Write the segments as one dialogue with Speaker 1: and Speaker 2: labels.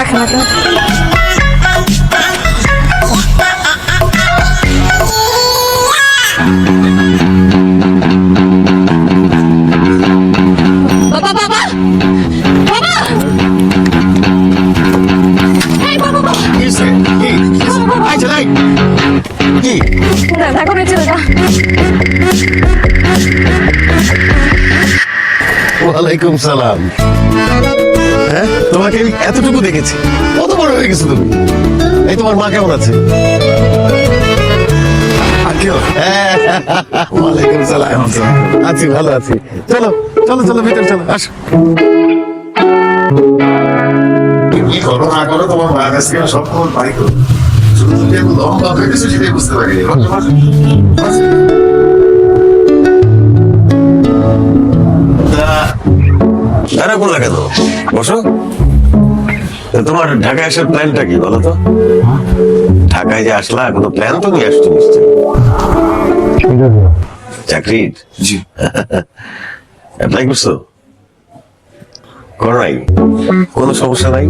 Speaker 1: রাখেন রাখেন বাবা বাবা বাবা এই বাবা বাবা
Speaker 2: কি হইছে? কি? কি হইছে? আই ছেলে, কি?
Speaker 1: দেখো রে ছেলেটা
Speaker 2: ওয়ালাইকুম সালাম হ্যাঁ? তোমাকে আমি এতটুকু দেখেছি। কত বড় হয়ে গেছো তুমি? এই তোমার মা কেমন আছে? ওয়ালাইকুম সালাম। আছি, ভালো আছি। চলো চলো চলো, ভিতরে চলো, আস। কি করো, না করো, তোমার মায়ের কাছ থেকে সব খবর পাই তো শুধু তুমি লম্বা হয়ে গেছো সেটাই বুঝতে পারি দাঁড়া করলা কেন? বসো। তোমার ঢাকায় আসার প্ল্যানটা কি বলো তো? ঢাকায় যে আসলা কোনো প্ল্যান তো নিয়ে আসছো নিশ্চয় চাকরির জি। অ্যাপ্লাই করছ? করো নাই? কোনো সমস্যা নাই?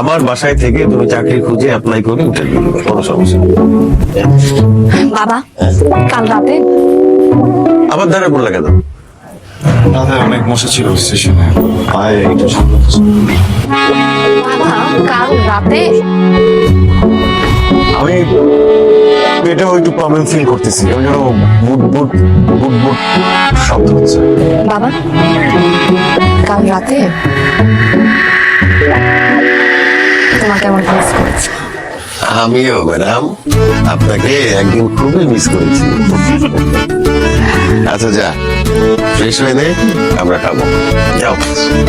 Speaker 2: আমার বাসায় থেকে তুমি চাকরি খুঁজে অ্যাপ্লাই করে ইন্টারভিউ দিবে কোনো সমস্যা নেই।
Speaker 1: বাবা কাল রাতে
Speaker 2: আবার দাঁড়া পড়লা কেন?
Speaker 3: দাদা অনেক মশা ছিল স্টেশনে পায়ে একটু
Speaker 1: কাল রাতে?
Speaker 3: আমি পেটেও একটু প্রবলেম ফিল করতেছি। ওই জন্য বুট বুট বুট বুট শব্দ হচ্ছে।
Speaker 1: বাবা কাল রাতে? তোমাকে আমার মিস করেছি?
Speaker 2: আমিও ম্যাডাম। আপনাকে একদিন খুবই মিস করেছি। আচ্ছা যা। ফ্রেশ হয়ে নে আমরা খাব। যাও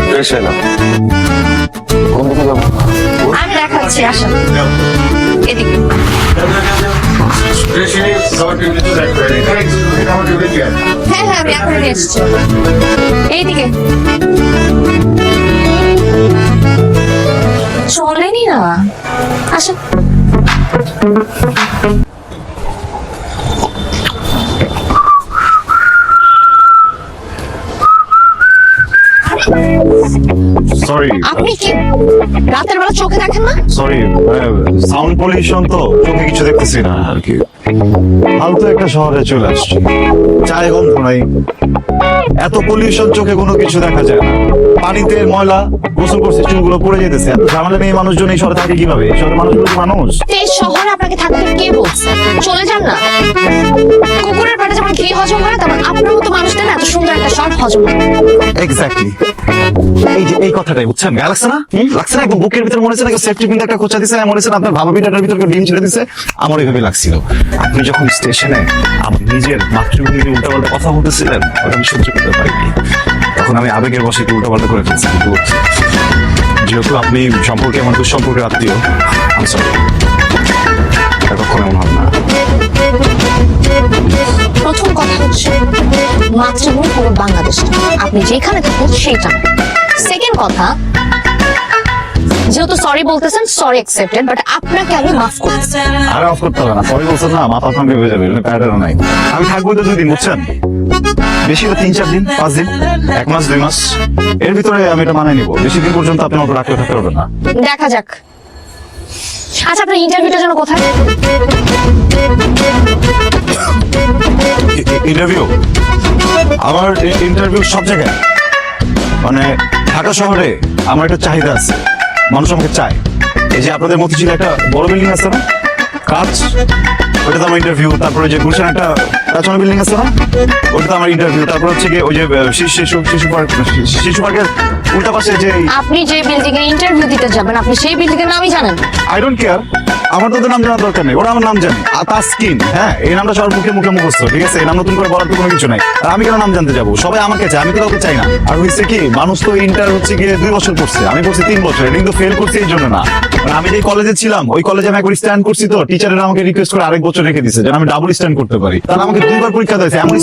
Speaker 2: ফ্রেশ হয়ে নাও।
Speaker 1: আমি দেখাচ্ছি আসেন এদিকে।
Speaker 2: হয়ে
Speaker 1: হ্যাঁ হ্যাঁ আমি এখন এসছি। এইদিকে। চলেনি না? আসেন আপনি কি রাতের বেলা চোখে দেখেন না?
Speaker 3: সরি সাউন্ড পলিউশন তো চোখে কিছু দেখতেছি না আর কি। ফালতু একটা শহরে চলে আসছি। চায় গন্ধ নাই। এত পলিউশন চোখে কোনো কিছু দেখা যায় না। পানিতে ময়লা গোসল করছে চুলগুলো পড়ে যেতেছে। এত ঝামেলা নেই মানুষজন এই শহরে থাকে কীভাবে? এই শহরে মানুষগুলো মানুষ।
Speaker 1: এই শহরে আপনাকে থাকতে কে বলছে? চলে যান না। কুকুরের পেটে যেমন ঘি হজম করে তেমন আপনার মতো মানুষদের না এত সুন্দর একটা শহর হজম করে
Speaker 3: এক্স্যাক্টলি এই যে এই কথাটাই বুঝছেন? গায়ে লাগছে না? লাগছে না একদম বুকের ভিতরে মনে হচ্ছে না সেফটি পিন একটা খোঁচা দিছে মনে হচ্ছে আপনার ভাবা পিঠাটার ভিতরে ডিম ছেড়ে দিছে? আমার এইভাবে লাগছিল। আপনি যখন স্টেশনে আমার নিজের মাতৃভূমি নিয়ে উল্টাপাল্টা কথা বলতেছিলেন ওটা আমি সহ্য করতে পারিনি। তখন আমি আবেগের বসে একটু উল্টাপাল্টা করে ফেলছি কিন্তু যেহেতু আপনি সম্পর্কে আমার দুঃসম্পর্কের আত্মীয় আমি সরি
Speaker 1: আপনি যেখানে থাকুন সেইটা সেকেন্ড কথা যেহেতু সরি বলতেছেন সরি অ্যাকসেপ্টেড বাট আপনাকে আমি মাফ করতেছি
Speaker 3: আরে অফ করতে হবে না। সরি বলছেন না মাথা ফাঙ্কে হয়ে যাবে প্যাটার্নও নাই। আমি থাকব তো দুই দিন বুঝছেন? বেশি হলে তিন চার দিন পাঁচ দিন এক মাস দুই মাস। এর ভিতরে আমি এটা মানায় নিবো। বেশি দিন পর্যন্ত আপনি আমাকে রাখতে থাকতে পারবেন না।
Speaker 1: দেখা যাক। আচ্ছা আপনার ইন্টারভিউটা যেন কোথায়?
Speaker 3: ইন্টারভিউ? আমার ইন্টারভিউ সব জায়গায়। মানে ঢাকা শহরে আমার একটা চাহিদা আছে। মানুষ আমাকে চায়। এই যে আপনাদের মতিঝিলে একটা বড় বিল্ডিং আছে না? কাজ ওটাতে আমার ইন্টারভিউ তারপরে যে গুলশান একটা কাঁচানো বিল্ডিং আছে না ওটাতে আমার ইন্টারভিউ তারপর হচ্ছে গিয়ে ওই যে শিশু শিশু পার্ক শিশু পার্কের উল্টা পাশে যে
Speaker 1: আপনি যে বিল্ডিং এ ইন্টারভিউ দিতে যাবেন আপনি সেই বিল্ডিং এর নামই জানেন।
Speaker 3: আই ডোন্ট কেয়ার আমার তো নাম জানার দরকার নেই ওরা আমার নাম জানে। আর তাসকিন হ্যাঁ এই নামটা সবার মুখে মুখে মুখস্থ ঠিক আছে? এই নাম নতুন করে বলার তো কোনো কিছু নাই। আর আমি কেন নাম জানতে যাব? সবাই আমাকে চায় আমি তো কাউকে চাই না। আর হচ্ছে কি মানুষ তো ইন্টার হচ্ছে গিয়ে দুই বছর করছে। আমি করছি তিন বছর এটা কিন্তু ফেল করছি এই জন্য না। মানে আমি যে কলেজে ছিলাম ওই কলেজে আমি একবার স্ট্যান্ড করছি তো টিচারেরা আমাকে রিকোয়েস্ট করে আরেক বছর রেখে দিছে যেন আমি ডাবল স্ট্যান্ড করতে পারি। তাহলে আমাকে দুইবার পরীক্ষা দিয়েছে এমন